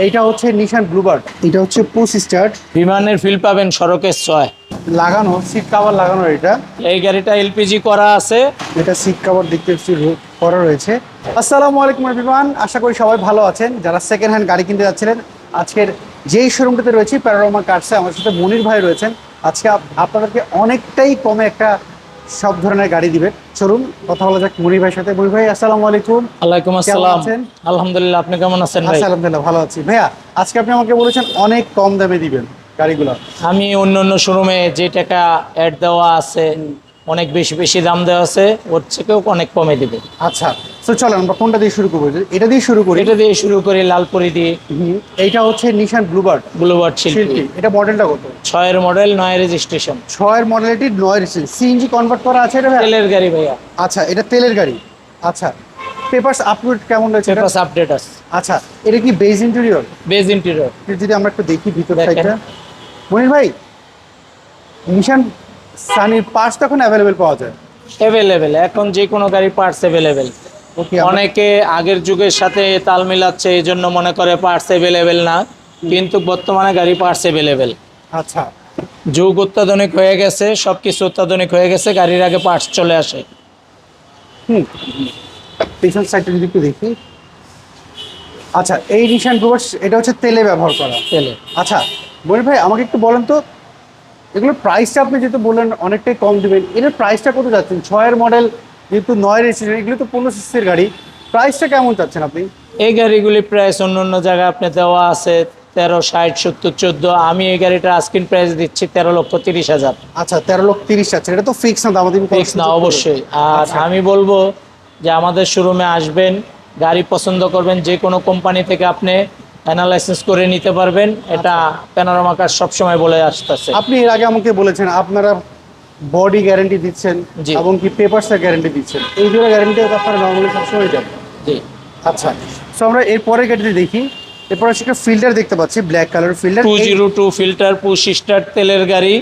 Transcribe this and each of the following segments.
এইটা হচ্ছে নিশান ব্লুবার্ড এটা হচ্ছে পুশ স্টার্ট। বিমানের ফিল পাবেন সড়কের ছয়। লাগানো সিট কাভার লাগানো এটা এই গাড়িটা এলপিজি করা আছে। এটা সিট কাভার দেখতে পাচ্ছি করা রয়েছে। আসসালামু আলাইকুম বিমান আশা করি সবাই ভালো আছেন। যারা সেকেন্ড হ্যান্ড গাড়ি কিনতে যাচ্ছিলেন আজকের যেই শোরুমটাতে রয়েছে প্যারারোমা কার্সে আমার সাথে মনির ভাই রয়েছেন। আজকে আপ- আপনাদেরকে অনেকটাই কমে একটা সব ধরনের গাড়ি দিবেন চলুন কথা বলা যাক মনির ভাইয়ের সাথে। মনির ভাই আসসালামু আলাইকুম। ওয়ালাইকুম আসসালাম? আলহামদুলিল্লাহ আপনি কেমন আছেন ভাই? আচ্ছা আলহামদুলিল্লাহ ভালো আছি। ভাইয়া আজকে আপনি আমাকে বলেছেন অনেক কম দামে দিবেন গাড়িগুলো। আমি অন্য অন্য শোরুমে যে টাকা অ্যাড দেওয়া আছে অনেক বেশি বেশি দাম দেওয়া আছে ওর থেকেও অনেক কমে দিবে। আচ্ছা তো চলো আমরা কোনটা দিয়ে শুরু করব? এটা দিয়ে শুরু করি? এটা দিয়ে শুরু করি লালপুরি দিয়ে। এইটা হচ্ছে নিশান ব্লুবার্ড ব্লুবার্ড শিল্পী। এটা মডেলটা কত? ছয়ের মডেল নয় রেজিস্ট্রেশন। ছয়ের মডেলটি নয় সিএনজি কনভার্ট করা আছে এটা? তেলের গাড়ি ভাইয়া। আচ্ছা এটা তেলের গাড়ি। আচ্ছা পেপারস আপলোড কেমন রয়েছে এটা? পেপাস আপডেট আছে। আচ্ছা এটা কি বেজ ইন্টেরিয়র বেজ ইন্টেরিয়র যদি আমরা একটু দেখি ভিতর দেখেন। সাইডটা মনির ভাই নিশান সানির পার্টস তো এখন অ্যাভেলেবেল পাওয়া যায়। অ্যাভেলেবেল এখন যে কোনো গাড়ি পার্টস অ্যাভেলেবেল অনেকে আগের যুগের সাথে তাল মিলাচ্ছে এই জন্য মনে করে পার্টস অ্যাভেলেবেল না কিন্তু বর্তমানে গাড়ি পার্টস অ্যাভেলেবেল আচ্ছা। যুগ অত্যাধুনিক হয়ে গেছে সব কিছু অত্যাধুনিক হয়ে গেছে গাড়ির আগে পার্টস চলে আসে। হুম। পিছন সাইডটা যদি একটু দেখি। আচ্ছা এই নিশান ব্লুবার্ড এটা হচ্ছে তেলে ব্যবহার করা। তেলে। আচ্ছা মনির ভাই আমাকে একটু বলেন তো এগুলোর প্রাইসটা আপনি যেহেতু বললেন অনেকটাই কম দেবেন। এটার প্রাইসটা কত যাচ্ছেন? ছয়ের মডেল যেহেতু নয় রেজিস্ট্রেশন এগুলো তো পনেরো সিসির গাড়ি। প্রাইসটা কেমন চাচ্ছেন আপনি? এই গাড়িগুলি প্রাইস অন্য অন্য জায়গায় আপনি দেওয়া আছে তেরো ষাট সত্তর চোদ্দ। আমি এই গাড়িটা আস্কিন প্রাইস দিচ্ছি তেরো লক্ষ তিরিশ হাজার। আচ্ছা তেরো লক্ষ তিরিশ আছে এটা তো ফিক্স না দাম ফিক্স না অবশ্যই। আর আচ্ছা। আমি বলব যে আমাদের শোরুমে আসবেন গাড়ি পছন্দ করবেন যে কোনো কোম্পানি থেকে আপনি অ্যানালাইসিস করে নিতে পারবেন। এটা প্যানোরামা কার সবসময় বলে আসতেছে। আপনি এর আগে আমাকে বলেছেন আপনারা বডি গ্যারান্টি দিচ্ছেন এবং কি পেপারসের গ্যারান্টি দিচ্ছেন। এই দুটো গ্যারান্টি আপনারা নর্মালি সবসময় দেন। জি। আচ্ছা। সো আমরা এর পরের গাড়িতে দেখি। এরপর হচ্ছে একটা ফিল্টার দেখতে পাচ্ছি black colour filter two zero two filter push start তেলের গাড়ি।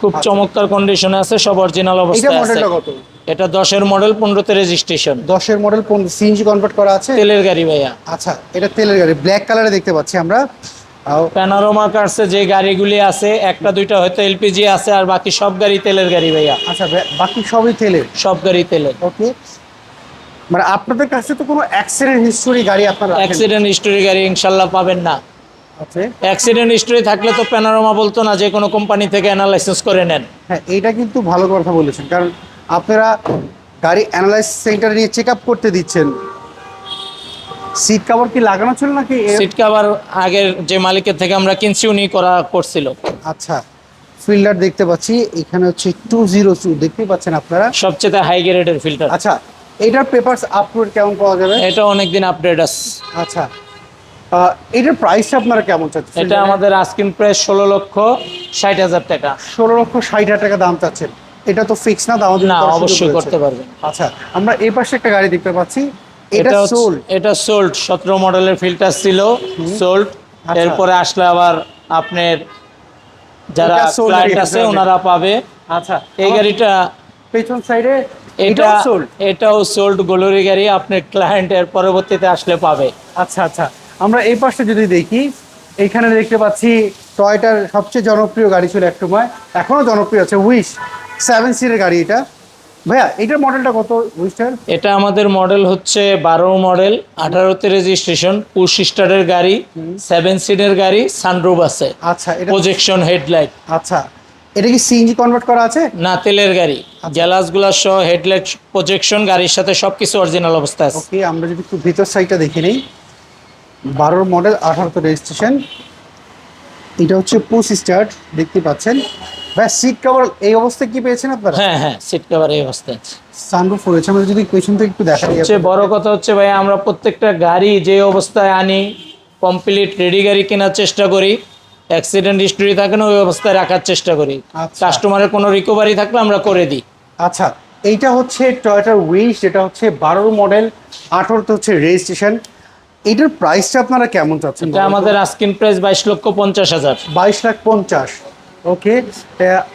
খুব চমৎকার কন্ডিশনে আছে সব অরিজিনাল এটা অবস্থায় আছে। মডেলটা কত? এটা দশের মডেল পনেরোতে রেজিস্ট্রেশন দশের মডেল সিএনজি কনভার্ট করা আছে? তেলের গাড়ি ভাইয়া। আচ্ছা এটা তেলের গাড়ি। ব্ল্যাক কালারে দেখতে পাচ্ছি আমরা। প্যানোরামা কার্সে যে গাড়িগুলি আছে একটা দুইটা হয়তো এলপিজি আছে আর বাকি সব গাড়ি তেলের গাড়ি ভাইয়া। আচ্ছা বাকি সবই তেলের? সব গাড়ি তেলের। ওকে। মানে আপনাদের কাছে তো কোনো অ্যাক্সিডেন্ট হিস্টোরি গাড়ি আপনারা অ্যাক্সিডেন্ট হিস্টোরি গাড়ি ইনশাল্লাহ পাবেন না। অ্যাক্সিডেন্ট হিস্টোরি থাকলে তো প্যানোরামা বলতো না যে কোনো কোম্পানি থেকে অ্যানালাইসিস করে নেন। হ্যাঁ এইটা কিন্তু ভালো কথা বলেছেন। কারণ আপনারা গাড়ি অ্যানালাইজ সেন্টারে নিয়ে চেক আপ করতে দিচ্ছেন। সিট কভার কি লাগানো ছিল নাকি? সিট কাভার আগের যে মালিকের থেকে আমরা কিনছি উনি করা করছিল। আচ্ছা ফিল্টার দেখতে পাচ্ছি। এখানে হচ্ছে টু জিরো টু দেখতেই পাচ্ছেন আপনারা। সবচেয়ে হাই গ্রেডের ফিল্টার আচ্ছা এটার পেপারস আপলোড কেমন পাওয়া যাবে? এটা অনেকদিন আপডেট আছে। আচ্ছা এটার প্রাইসটা আপনারা কেমন চাচ্ছেন? এটা আমাদের আস্কিন প্রাইস ষোলো লক্ষ ষাট হাজার টাকা। ষোলো লক্ষ ষাট হাজার টাকা দাম চাচ্ছেন। এটা তো ফিক্স না দাম না অবশ্যই করতে পারবেন আচ্ছা আমরা এই পাশে একটা গাড়ি দেখতে পাচ্ছি। এটা এটা হচ্ছে- সোল এটা সোল্ড সতেরো মডেলের ফিল্টার ছিল সোল্ড আচ্ছা। এরপরে আসলে আবার আপনার যারা ক্লায়েন্ট আছে ওনারা পাবে। আচ্ছা এই গাড়িটা পেছন সাইডে এটা এটাও সোল্ড গোলরি গাড়ি আপনার ক্লায়েন্ট এর পরবর্তীতে আসলে পাবে। আচ্ছা আচ্ছা। আমরা এই পাশে যদি দেখি এখানে দেখতে পাচ্ছি টয়টার সবচেয়ে জনপ্রিয় গাড়ি ছিল এক সময় এখনও জনপ্রিয় আছে উইশ সেভেন সিটের গাড়ি এটা। ভাইয়া এটার মডেলটা কত উইশটার এটা আমাদের মডেল হচ্ছে বারো মডেল আঠারোতে রেজিস্ট্রেশন পুশ স্টারের গাড়ি সেভেন সিটের গাড়ি সানরুফ আছে। আচ্ছা এটা প্রজেকশন হেডলাইট আচ্ছা এটা কি সিএনজি কনভার্ট করা আছে? না তেলের গাড়ি। গ্যালাসগুলা সহ হেডলাইট প্রজেকশন গাড়ির সাথে সবকিছু অরিজিনাল অবস্থায় আছে। ওকে আমরা যদি একটু ভিতর সাইডটা দেখে নিই। বারোর মডেল আঠারোতে রেজিস্ট্রেশন এটা হচ্ছে পুশ স্টার্ট দেখতে পাচ্ছেন। ভাই সিট কভার এই অবস্থায় কি পেয়েছেন আপনারা? হ্যাঁ হ্যাঁ সিট কভার এই অবস্থায় আছে। সানরুফ রয়েছে আমরা যদি পেছন থেকে একটু দেখা সবচেয়ে বড় কথা হচ্ছে ভাই আমরা প্রত্যেকটা গাড়ি যে অবস্থায় আনি কমপ্লিট রেডি গাড়ি কেনার চেষ্টা করি অ্যাক্সিডেন্ট হিস্টোরি থাকে না ওই অবস্থায় রাখার চেষ্টা করি। আচ্ছা। কাস্টমারের কোনো রিকভারি থাকলে আমরা করে দিই। আচ্ছা এইটা হচ্ছে টয়োটার উইশ যেটা হচ্ছে বারোর মডেল আঠারোতে হচ্ছে রেজিস্ট্রেশন এটার প্রাইসটা আপনারা কেমন চাচ্ছেন এটা আমাদের আস্কিন প্রাইস বাইশ লক্ষ পঞ্চাশ হাজার। বাইশ লাখ পঞ্চাশ। ওকে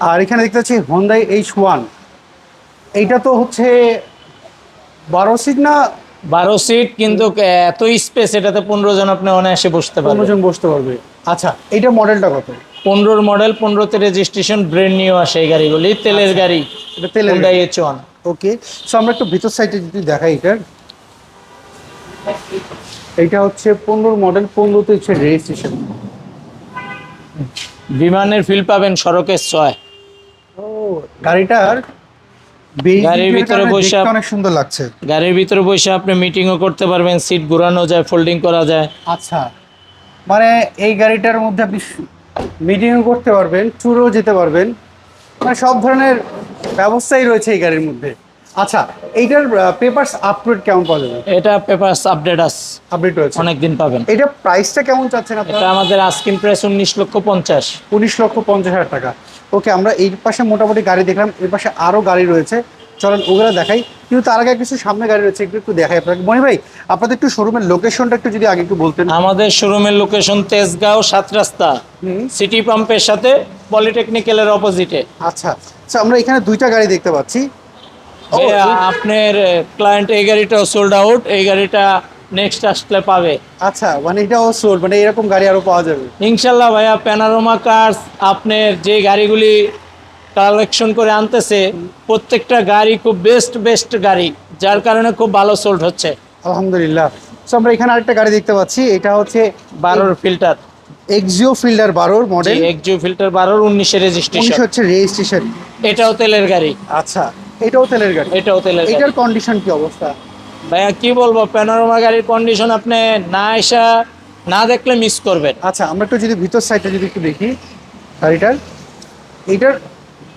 আর এখানে দেখতে পাচ্ছি হন্ডাই এইচ ওয়ান এইটা তো হচ্ছে বারো সিট না বারো সিট কিন্তু এত স্পেস এটাতে পনেরো জন আপনি অনায়াসে বসতে পনেরো পারবেন জন বসতে পারবে। আচ্ছা এইটা মডেলটা কত? পনেরোর মডেল পনেরোতে রেজিস্ট্রেশন ব্র্যান্ড নিউ আসে এই গাড়িগুলি তেলের গাড়ি এটা তেলের Hyundai H1 ওকে সো আমরা একটু ভিতর সাইডে যদি দেখাই এটার। এইটা হচ্ছে পনেরো মডেল পনেরোতে হচ্ছে রেজিস্ট্রেশন বিমানের ফিল পাবেন সড়কের ছয়। ও গাড়িটার গাড়ির ভিতরে বসে অনেক সুন্দর লাগছে। গাড়ির ভিতরে বসে আপনি মিটিংও করতে পারবেন সিট ঘোরানো যায় ফোল্ডিং করা যায়। আচ্ছা মানে এই গাড়িটার মধ্যে আপনি মিটিংও করতে পারবেন ট্যুরও যেতে পারবেন। মানে সব ধরনের ব্যবস্থাই রয়েছে এই গাড়ির মধ্যে। আচ্ছা এইটার পেপারস আপডেট কেমন পাওয়া যাবে? এটা পেপারস আপডেট আস আপডেট রয়েছে। অনেক দিন পাবেন। এটা প্রাইসটা কেমন চাচ্ছেন আপনারা? এটা আমাদের আস্কিন প্রাইস উনিশ লক্ষ পঞ্চাশ। উনিশ লক্ষ পঞ্চাশ হাজার টাকা। ওকে আমরা এই পাশে মোটামুটি গাড়ি দেখলাম এর পাশে আরও গাড়ি রয়েছে। চলেন ওগুলো দেখাই। কিন্তু তার আগে কিছু সামনে গাড়ি রয়েছে একটু একটু দেখাই আপনাকে। মনে ভাই আপনাদের একটু শোরুমের লোকেশনটা একটু যদি আগে একটু বলতেন। আমাদের শোরুমের লোকেশন তেজগাঁও সাত রাস্তা। সিটি পাম্পের সাথে পলিটেকনিক্যালের অপোজিটে আচ্ছা আচ্ছা আমরা এখানে দুইটা গাড়ি দেখতে পাচ্ছি। এই- আপনার ক্লায়েন্ট এই গাড়িটাও সোল্ড আউট এই গাড়িটা নেক্সট আসলে পাবে। আচ্ছা মানে এটাও সোল মানে এরকম গাড়ি আরও পাওয়া যাবে। ইনশাল্লাহ ভাইয়া প্যানারোমা কার্স আপনার যে গাড়িগুলি কালেকশন করে আনতেছে প্রত্যেকটা গাড়ি খুব বেস্ট বেস্ট গাড়ি যার কারণে খুব ভালো সোল্ড হচ্ছে। আলহামদুলিল্লাহ। তো আমরা এখানে আরেকটা গাড়ি দেখতে পাচ্ছি এটা হচ্ছে বারোর ফিল্টার এক্সিও ফিল্ডার বারোর মডেল এক্সিও ফিল্টার বারোর উনিশে রেজিস্ট্রেশন হচ্ছে রেজিস্ট্রেশন এটাও তেলের গাড়ি। আচ্ছা এটাও তেলের গাড়ি। এটাও তেলের এটার কন্ডিশন কি অবস্থা? ভাইয়া কি বলব প্যানোরামা গাড়ির কন্ডিশন আপনি না এসা না দেখলে মিস করবেন। আচ্ছা আমরা একটু যদি ভিতর সাইডটা যদি একটু দেখি গাড়িটার। এইটার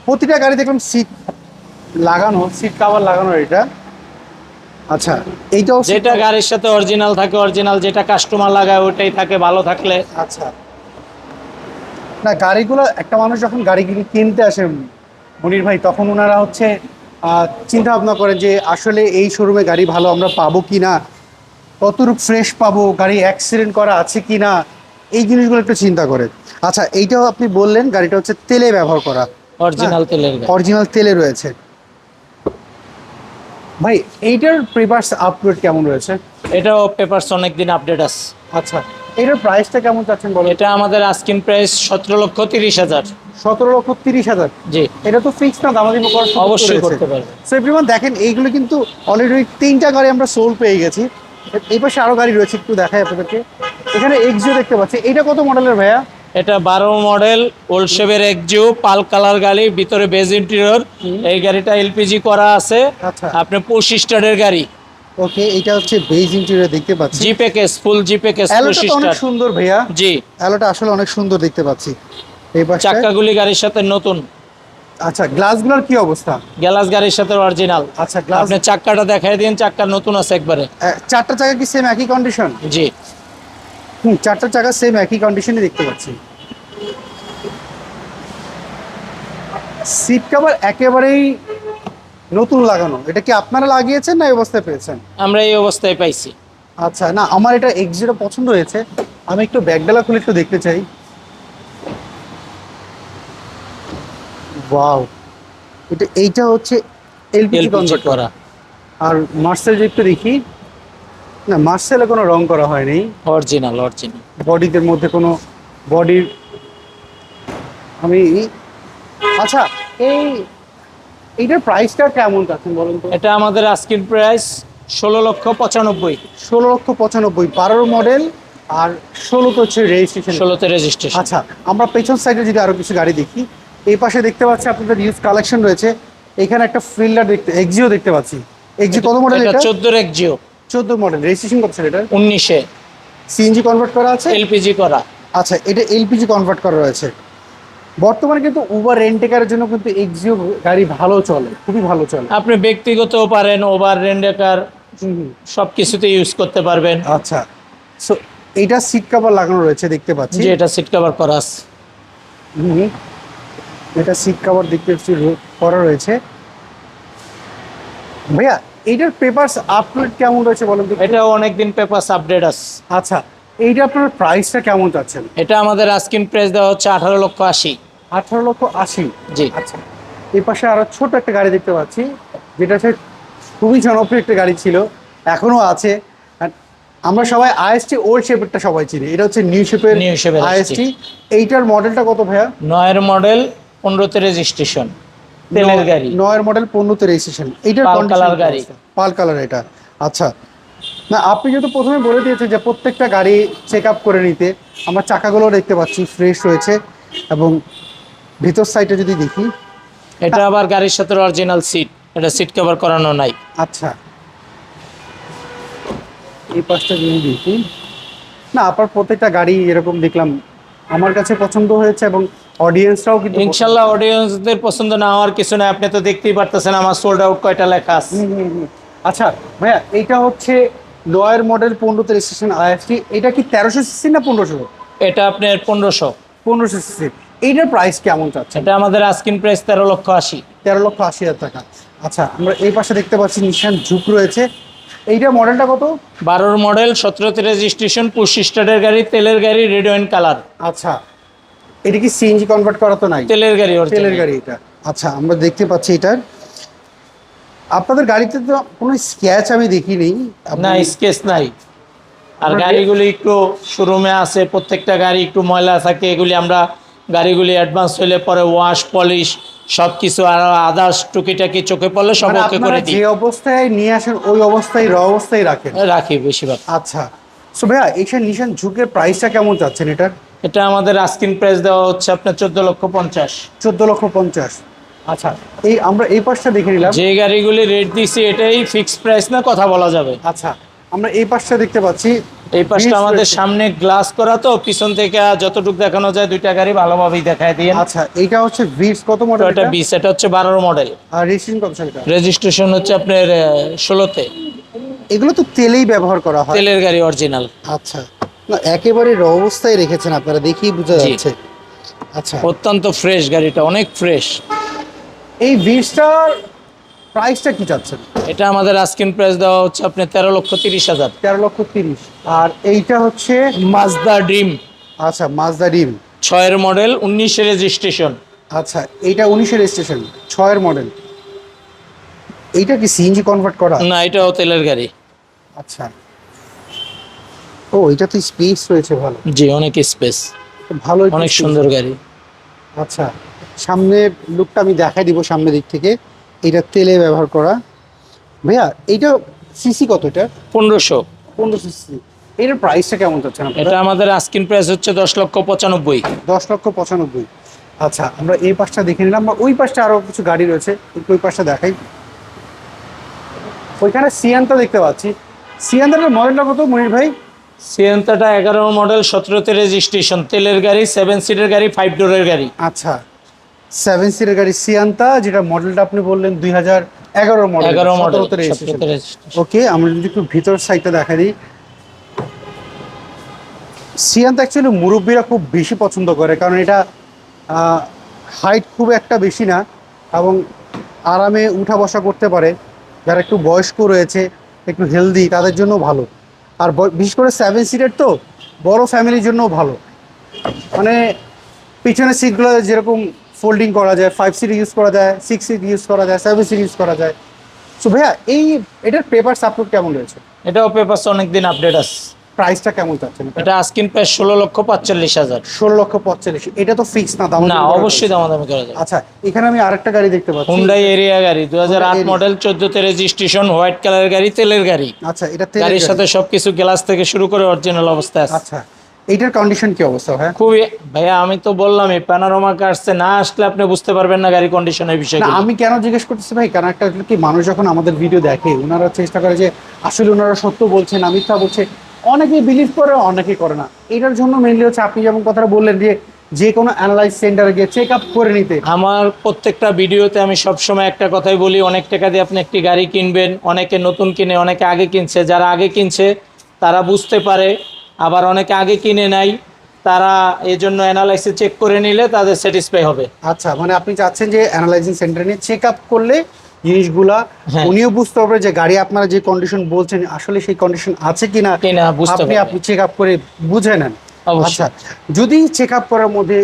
প্রতিটা গাড়ি দেখলাম সিট লাগানো সিট কাভার লাগানো এটা। আচ্ছা এইটাও যেটা গাড়ির সাথে অরিজিনাল থাকে অরিজিনাল যেটা কাস্টমার লাগায় ওইটাই থাকে ভালো থাকলে। আচ্ছা। না গাড়িগুলো একটা মানুষ যখন গাড়ি কিনে- কিনতে আসে মনির ভাই তখন ওনারা হচ্ছে চিন্তা ভাবনা করেন যে আসলে এই শোরুমে গাড়ি ভালো আমরা পাবো কি না কতটুকু ফ্রেশ পাবো? গাড়ি অ্যাক্সিডেন্ট করা আছে কি না এই জিনিসগুলো একটু চিন্তা করে আচ্ছা এইটাও আপনি বললেন গাড়িটা হচ্ছে তেলে ব্যবহার করা। অরিজিনাল তেলের অরিজিনাল তেলে রয়েছে। ভাই এইটার পেপারস আপডেট কেমন রয়েছে? এটাও পেপারস অনেক দিন আপডেট আছে। আচ্ছা এটার প্রাইসটা কেমন চাচ্ছেন বলো এটা আমাদের আস্কিন প্রাইস সতেরো লক্ষ তিরিশ হাজার। সতেরো লক্ষ তিরিশ হাজার। জি। এটা তো ফিক্স না দামাদামি করার অবশ্যই করতে পারবে। সো এভরিওয়ান দেখেন এইগুলো কিন্তু অলরেডি তিনটা গাড়ি আমরা সোল পেয়ে গেছি। এই পাশে আরও গাড়ি রয়েছে একটু দেখাই আপনাদেরকে। এখানে এক্সিও দেখতে পাচ্ছি। এটা কত মডেলের ভাইয়া? এটা বারো মডেল ওল্ড শেভের একজিও পাল কালার গাড়ি ভিতরে বেজ ইন্টেরিয়র এই গাড়িটা এলপিজি করা আছে। আচ্ছা। আপনি পঁচিশ স্টারের গাড়ি। ওকে এটা হচ্ছে বেজ ইন্টেরিয়র দেখতে পাচ্ছি। জি প্যাকেজ ফুল জি প্যাকেজ অনেক সুন্দর ভাইয়া। জি। অ্যালোটা আসলে অনেক সুন্দর দেখতে পাচ্ছি। চাক্কাগুলি গাড়ির সাথে নতুন। আচ্ছা গ্লাসগুলোর কি অবস্থা? গ্যালাস গাড়ির সাথে অরিজিনাল আচ্ছা গ্লাস আপনি চাক্কাটা দেখাই দিন চাক্কা নতুন আছে একবারে। চারটা চাকা কি সেম একই কন্ডিশন জি। হুম চারটা চাকা সেম একই কন্ডিশনে দেখতে পাচ্ছি। সিট কভার একেবারেই নতুন লাগানো। এটা কি আপনারা লাগিয়েছেন না এই অবস্থায় পেয়েছেন? আমরা এই অবস্থায় পাইছি। আচ্ছা না আমার এটা এক্সিটা পছন্দ হয়েছে। আমি একটু ব্যাগডালা খুলে একটু দেখতে চাই। ওয়াও। এটা এইটা হচ্ছে এলপিজি কনভার্ট করা। আর মার্সেল একটু দেখি না মার্সেলে কোনো রং করা হয়নি। অরিজিনাল অরিজিনাল বডিদের মধ্যে কোনো বডির আমি আচ্ছা এই এইটার প্রাইসটা কেমন চাচ্ছেন বলুন তো? এটা আমাদের আস্কিন প্রাইস ষোলো লক্ষ পঁচানব্বই। ষোলো লক্ষ পঁচানব্বই বারোর মডেল আর ষোলো তো হচ্ছে রেজিস্ট্রেশন ষোলোতে রেজিস্ট্রেশন আচ্ছা আমরা পেছন সাইডে যদি আরও কিছু গাড়ি দেখি এই পাশে দেখতে পাচ্ছি আপনাদের ইউজ কালেকশন রয়েছে। এখানে একটা ফিল্ডার দেখতে এক্সিও দেখতে পাচ্ছি। এক্সি কত মডেল এটা এটা? চোদ্দোর এক জিও চোদ্দ মডেল রেজিস্ট্রেশন কত স্যার এটা? উনিশে। সিএনজি কনভার্ট করা আছে? এলপিজি করা। আচ্ছা এটা এলপিজি কনভার্ট করা রয়েছে। বর্তমানে কিন্তু উবার রেন্টেকারের জন্য কিন্তু এক্সিও গাড়ি ভালো চলে খুবই ভালো চলে। আপনি ব্যক্তিগতও পারেন ওভার রেন্ডেকার সব কিছুতে ইউজ করতে পারবেন। আচ্ছা সো এটা সিট কভার লাগানো রয়েছে দেখতে পাচ্ছি। যে এটা সিট কভার করা আছে। এটা সিট কভার দেখতে পাচ্ছি করা রয়েছে। ভাইয়া এইটার পেপারস আপডেট কেমন রয়েছে বলেন তো এটাও অনেকদিন পেপারস আপডেট আছে। আচ্ছা এইটা আপনার প্রাইসটা কেমন চাচ্ছেন এটা আমাদের আস্কিন প্রাইস দেওয়া হচ্ছে আঠারো লক্ষ আশি। আঠারো লক্ষ আশি? জি। আচ্ছা এই পাশে আরও ছোট একটা গাড়ি দেখতে পাচ্ছি যেটা হচ্ছে খুবই জনপ্রিয় একটা গাড়ি ছিল এখনও আছে। আমরা সবাই আইএসটি ওল্ড শেপেরটা সবাই চিনি এটা হচ্ছে নিউ শেপের shape এর আইএসটি এইটার মডেলটা কত ভাইয়া? নয়ের মডেল পনেরোতে রেজিস্ট্রেশন তেলের গাড়ি। নয়ের মডেল পনেরোতে রেজিস্ট্রেশন এইটার পাল কালার গাড়ি। পাল কালার এটা। আচ্ছা। না আপনি যেহেতু প্রথমে বলে দিয়েছেন যে প্রত্যেকটা গাড়ি চেক আপ করে নিতে আমরা চাকাগুলো দেখতে পাচ্ছি ফ্রেশ রয়েছে এবং ভিতর সাইডে যদি দেখি এটা আবার গাড়ির সাথে অরিজিনাল সিট এটা সিট কভার করানো নাই। আচ্ছা। এই পাশটা যদি দেখি। না আপনার প্রত্যেকটা গাড়ি এরকম দেখলাম। আমার কাছে পছন্দ হয়েছে এবং অডিয়েন্সরাও কিন্তু ইনশাল্লাহ অডিয়েন্সদের পছন্দ না হওয়ার কিছু না আপনি তো দেখতেই পারতেছেন আমার সোল্ড আউট কয়টা লেখা আছে। আচ্ছা ভাইয়া এইটা হচ্ছে লয়ার মডেল পনেরোতে রেজিস্ট্রেশন আইএসটি এটা কি তেরোশো সিসি না পনেরোশো? এটা আপনার পনেরোশো। পনেরোশো সিসি। এইটার প্রাইস কেমন চাচ্ছেন? এটা আমাদের আস্কিন প্রাইস তেরো লক্ষ আশি। তেরো লক্ষ আশি হাজার টাকা। আচ্ছা আমরা এই পাশে দেখতে পাচ্ছি নিশান ঝুঁক রয়েছে। এইটার মডেলটা কত? বারোর মডেল সতেরোতে রেজিস্ট্রেশন পুশ স্টার্টের গাড়ি তেলের গাড়ি রেড ওয়াইন কালার আচ্ছা এটা কি সিএনজি কনভার্ট করা তো নাই? তেলের গাড়ি তেলের গাড়ি এটা। আচ্ছা আমরা দেখতে পাচ্ছি এটার আপনাদের গাড়িতে তো কোনো স্ক্যাচ আমি দেখিনি। না স্কেচ নাই। আর গাড়িগুলি একটু শোরুমে আছে প্রত্যেকটা গাড়ি একটু ময়লা থাকে এগুলি আমরা গাড়িগুলি অ্যাডভান্স হইলে পরে ওয়াশ পলিশ সব কিছু আর আদার্স টুকিটাকি চোখে পড়লে সব মানে ওকে করে দিই। যে অবস্থায় নিয়ে আসেন ওই অবস্থায় র অবস্থায় রাখেন? রাখি বেশিরভাগ। আচ্ছা। সো ভাইয়া এইসব নিশান ঝুঁকের প্রাইসটা কেমন চাচ্ছেন এটার? এটা আমাদের আস্কিন প্রাইস দেওয়া হচ্ছে আপনার চোদ্দ লক্ষ পঞ্চাশ। চোদ্দ লক্ষ পঞ্চাশ। আচ্ছা। এই আমরা এই পাশটা দেখে নিলাম। যে গাড়িগুলি রেট দিছি এটাই ফিক্সড প্রাইস না কথা বলা যাবে? আচ্ছা আমরা এই পাশটা দেখতে পাচ্ছি। এই পাশটা আমাদের সামনে গ্লাস করা তো পিছন থেকে যতটুকু দেখানো যায় দুইটা গাড়ি ভালোভাবেই দেখায় দিয়ে। আচ্ছা এটা হচ্ছে ভিটস কত মডেল এটা বিশ এটা হচ্ছে বারোর মডেল আর রেসিং কত সালটা রেজিস্ট্রেশন হচ্ছে আপনার ষোলোতে। এগুলো তো তেলেই ব্যবহার করা হয়। তেলের গাড়ি অরিজিনাল আচ্ছা। না একেবারে র অবস্থায় রেখেছেন আপনারা দেখেই বোঝা যাচ্ছে। আচ্ছা। অত্যন্ত ফ্রেশ গাড়িটা অনেক ফ্রেশ এই ভিটসটার প্রাইসটা কি চাচ্ছেন? এটা আমাদের আস্কিন প্রাইস দেওয়া হচ্ছে আপনার তেরো লক্ষ তিরিশ হাজার। তেরো লক্ষ তিরিশ। আর এইটা হচ্ছে? মাজদা ড্রিম আচ্ছা মাজদা ডিম ছয়ের মডেল উনিশে রেজিস্ট্রেশন আচ্ছা এইটা উনিশের স্টেশন ছয়ের মডেল এইটা কি সিএনজি কনভার্ট করা? না এটাও তেলের গাড়ি। আচ্ছা। ও এটা তো স্পেস রয়েছে ভালো। জি অনেক স্পেস ভালো অনেক সুন্দর গাড়ি। আচ্ছা সামনে লুকটা আমি দেখাই দিব সামনের দিক থেকে। এটা তেলে ব্যবহার করা। ভাইয়া এইটা সিসি কত এটা? পনেরোশো। পনেরো সিসি এটার প্রাইসটা কেমন যাচ্ছে এটা আমাদের আস্কিন প্রাইস হচ্ছে দশ লক্ষ পঁচানব্বই। দশ লক্ষ পঁচানব্বই। আচ্ছা আমরা এই পাশটা দেখে নিলাম। বা ওই পাশটা আরও কিছু গাড়ি রয়েছে। ওই পাশটা দেখাই। ওইখানে সিয়ান্তা দেখতে পাচ্ছি। সিয়ান্তাটার মডেলটা কত মনির ভাই? সিয়েন্তাটা এগারো মডেল সতেরোতে রেজিস্ট্রেশন তেলের গাড়ি সেভেন সিটের গাড়ি ফাইভ ডোরের গাড়ি। আচ্ছা সেভেন সিটের গাড়ি সিয়ান্তা যেটা মডেলটা আপনি বললেন দুই হাজার এগারো মডেল এগারো মডেল ওকে আমরা যদি একটু ভিতর সাইডটা দেখা দিই। সিয়ান্ত অ্যাকচুয়ালি মুরব্বীরা খুব বেশি পছন্দ করে কারণ এটা হাইট খুব একটা বেশি না এবং আরামে উঠা বসা করতে পারে। যারা একটু বয়স্ক রয়েছে একটু হেলদি তাদের জন্য ভালো। আর বিশেষ করে সেভেন সিটের তো বড় ফ্যামিলির জন্য ভালো। মানে পিছনের সিটগুলো যেরকম ফোল্ডিং করা যায় ফাইভ সিট ইউজ করা যায় সিক্স সিট ইউজ করা যায় সেভেন সিট ইউজ করা যায়। সো ভাইয়া, এই, এটার পেপার সাপোর্ট কেমন রয়েছে? এটাও পেপার অনেকদিন আপডেট আছে। প্রাইসটা কেমন চাচ্ছেন? এটা আস্কিন প্রাইস ষোলো লক্ষ পাঁচচল্লিশ হাজার। ষোলো লক্ষ পঁয়তাল্লিশ। এটা তো ফিক্স না দাম না অবশ্যই দামাদামি করা যাবে আচ্ছা এখানে আমি আরেকটা গাড়ি দেখতে পাচ্ছি। হুন্ডাই এরিয়া গাড়ি দু হাজার আট মডেল চোদ্দতে রেজিস্ট্রেশন হোয়াইট কালারের গাড়ি তেলের গাড়ি। আচ্ছা এটা তেলের গাড়ির সাথে সবকিছু গ্লাস থেকে শুরু করে অরিজিনাল অবস্থায় আছে। আচ্ছা এইটার কন্ডিশন কি অবস্থা ভাই খুবই ভাইয়া আমি তো বললামই প্যানারোমা কার্সে না আসলে আপনি বুঝতে পারবেন না গাড়ি কন্ডিশনের বিষয় না আমি কেন জিজ্ঞেস করতেছি ভাই? কারণ একটা কি মানুষ যখন আমাদের ভিডিও দেখে ওনারা চেষ্টা করে যে আসলে ওনারা সত্য বলছেন না মিথ্যা বলছে অনেকেই বিলিভ করে অনেকেই করে না। এটার জন্য মেনলি হচ্ছে আপনি যেমন কথাটা বললেন যে যে কোনো অ্যানালাইজ সেন্টারে গিয়ে চেক আপ করে নিতে। আমার প্রত্যেকটা ভিডিওতে আমি সবসময় একটা কথাই বলি অনেক টাকা দিয়ে আপনি একটি গাড়ি কিনবেন অনেকে নতুন কিনে অনেকে আগে কিনছে। যারা আগে কিনছে তারা বুঝতে পারে আবার অনেকে আগে কিনে নাই তারা এই জন্য অ্যানালাইসিস চেক করে নিলে তাদের স্যাটিসফাই হবে। আচ্ছা মানে আপনি চাচ্ছেন যে অ্যানালাইজিং সেন্টারে নিয়ে চেক আপ করলে জিনিসগুলা হ্যাঁ। উনিও বুঝতে পারবে যে গাড়ি আপনারা যে কন্ডিশন বলছেন আসলে সেই কন্ডিশন আছে কিনা আপনি আপনি চেক আপ করে বুঝে নেন। আচ্ছা যদি চেক আপ করার মধ্যে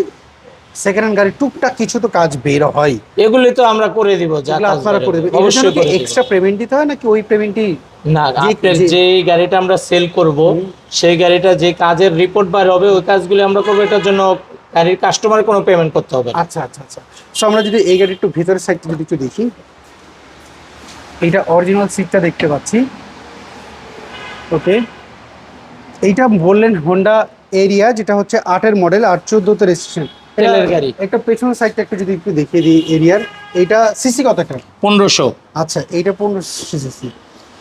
সেকেন্ড হ্যান্ড গাড়ি টুকটাক কিছু তো কাজ বের হয়। এগুলি তো আমরা করে দিব যা আপনারা করে। দেবেন। অবশ্যই এক্সট্রা পেমেন্ট দিতে হয় নাকি ওই পেমেন্টই না আপনার যে- যে গাড়িটা আমরা সেল করব সেই গাড়িটা যে কাজের রিপোর্ট বার হবে ওই কাজগুলি আমরা করব এটার জন্য গাড়ির কাস্টমার কোনো পেমেন্ট করতে হবে আচ্ছা আচ্ছা আচ্ছা। সো আমরা যদি এই গাড়ির একটু ভিতরের সাইডটা যদি একটু দেখি এইটা অরিজিনাল সিটটা দেখতে পাচ্ছি। ওকে এইটা বললেন হোন্ডা এরিয়া যেটা হচ্ছে আটের মডেল আর চোদ্দোতে রেজিস্ট্রেশন তেলের গাড়ি। একটা পেছনের সাইডটা একটু যদি একটু দেখিয়ে দিই এরিয়ার এইটা সিসি কত একটা পনেরোশো। আচ্ছা এইটা পনেরো সিসি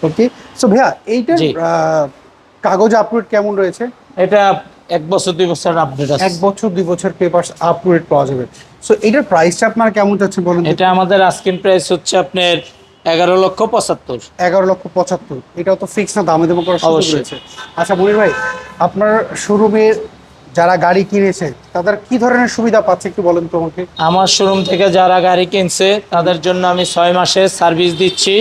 ওকে সো ভাইয়া এইটার কাগজ আপলোড কেমন রয়েছে? এটা এক বছর দুই বছর আপডেট আছে। এক বছর দুই বছর পেপার আপলোড পাওয়া যাবে। সো এটার প্রাইসটা আপনার কেমন যাচ্ছে বলুন এটা আমাদের আস্কিং প্রাইস হচ্ছে আপনার এগারো লক্ষ পঁচাত্তর। এগারো লক্ষ পঁচাত্তর। এটাও তো ফিক্স না দামে দামে করার অবশ্যই। আচ্ছা মনির ভাই আপনার শোরুমের যারা গাড়ি কিনেছে তাদের কি ধরনের সুবিধা পাচ্ছে একটু বলেন তো আমাকে? আমার শোরুম থেকে যারা গাড়ি কিনছে তাদের জন্য আমি ছয় মাসের সার্ভিস দিচ্ছি।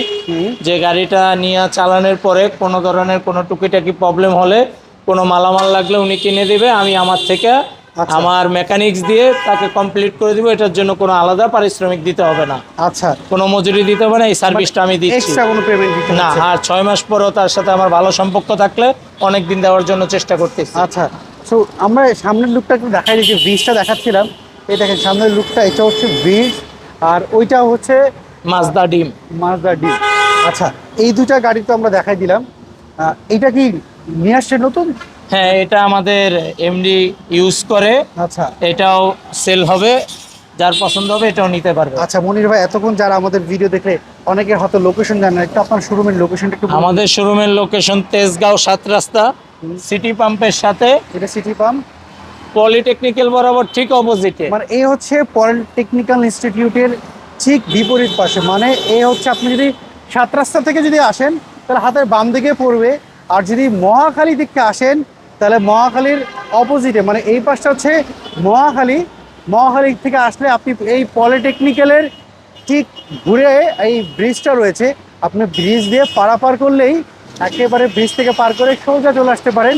যে গাড়িটা নিয়ে চালানোর পরে কোনো ধরনের কোনো টুকিটাকি প্রবলেম হলে কোনো মালামাল লাগলে উনি কিনে দেবে আমি আমার থেকে। আমার মেকানিক্স দিয়ে তাকে কমপ্লিট করে দিব এটার জন্য কোনো আলাদা পারিশ্রমিক দিতে হবে না। আচ্ছা। কোনো মজুরি দিতে হবে না এই সার্ভিসটা আমি দিচ্ছি। এক্সট্রা কোনো পেমেন্ট দিতে না আর ছয় মাস পরও তার সাথে আমার ভালো সম্পর্ক থাকলে অনেক দিন দেওয়ার জন্য চেষ্টা করতেছি। আচ্ছা। সো আমরা সামনের লুকটা একটু দেখাই দিচ্ছি ব্রিজটা দেখাচ্ছিলাম এই দেখেন সামনের লুকটা এটা হচ্ছে ব্রিজ আর ওইটা হচ্ছে মাজদা ডিম। মাজদা ডিম। আচ্ছা এই দুটা গাড়ি তো আমরা দেখাই দিলাম। এইটা কি নিয়ে আসছে নতুন? হ্যাঁ এটা আমাদের এমডি ইউজ করে। আচ্ছা। এটাও সেল হবে। যার পছন্দ হবে এটাও নিতে পারবে। আচ্ছা মনির ভাই এতক্ষণ যারা আমাদের ভিডিও দেখে অনেকের হয়তো লোকেশন জানে না। একটু আপনার শোরুমের লোকেশনটা একটু আমাদের শোরুমের লোকেশন তেজগাঁও সাত রাস্তা সিটি পাম্পের সাথে। এটা সিটি পাম্প পলিটেকনিক্যাল বরাবর ঠিক অপোজিটে মানে এই হচ্ছে পলিটেকনিক্যাল ইনস্টিটিউটের ঠিক বিপরীত পাশে। মানে এ হচ্ছে আপনি যদি সাত রাস্তা থেকে যদি আসেন তাহলে হাতের বাম দিকে পড়বে। আর যদি মহাখালী দিকে আসেন তাহলে মহাখালীর অপোজিটে মানে এই পাশটা হচ্ছে মহাখালী। মহাখালী থেকে আসলে আপনি এই পলিটেকনিক্যালের ঠিক ঘুরে এই ব্রিজটা রয়েছে। আপনি ব্রিজ দিয়ে পারাপার করলেই একেবারে ব্রিজ থেকে পার করে সোজা চলে আসতে পারেন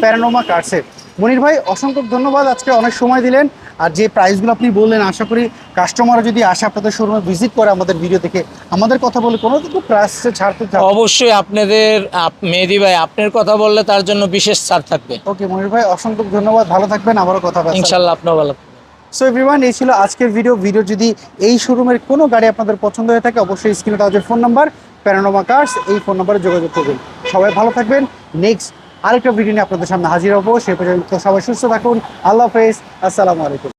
প্যারানোমা কার্সে মনির ভাই অসংখ্য ধন্যবাদ। আজকে অনেক সময় দিলেন। আর যে প্রাইসগুলো আপনি বললেন আশা করি কাস্টমার যদি আসে আপনাদের শোরুমে ভিজিট করে আমাদের ভিডিও থেকে আমাদের কথা বলে কোনো কিন্তু প্রাইসে ছাড়তে অবশ্যই আপনাদের আপ- মেহেদি ভাই আপনার কথা বললে তার জন্য বিশেষ ছাড় থাকবে। ওকে মনির ভাই অসংখ্য ধন্যবাদ। ভালো থাকবেন আবারও কথা ইনশাল্লাহ আপনার ভালো সো এভরিওয়ান এই ছিল আজকের ভিডিও ভিডিও যদি এই শোরুমের কোনো গাড়ি আপনাদের পছন্দ হয়ে থাকে অবশ্যই স্ক্রিনে তাদের ফোন নাম্বার প্যারানোমা কার্স এই ফোন নাম্বারে যোগাযোগ করবেন। সবাই ভালো থাকবেন। নেক্সট আরেকটা ভিডিও নিয়ে আপনাদের সামনে হাজির হব। সে পর্যন্ত সবাই সুস্থ থাকুন। আল্লাহ হাফেজ। আসসালামু আলাইকুম।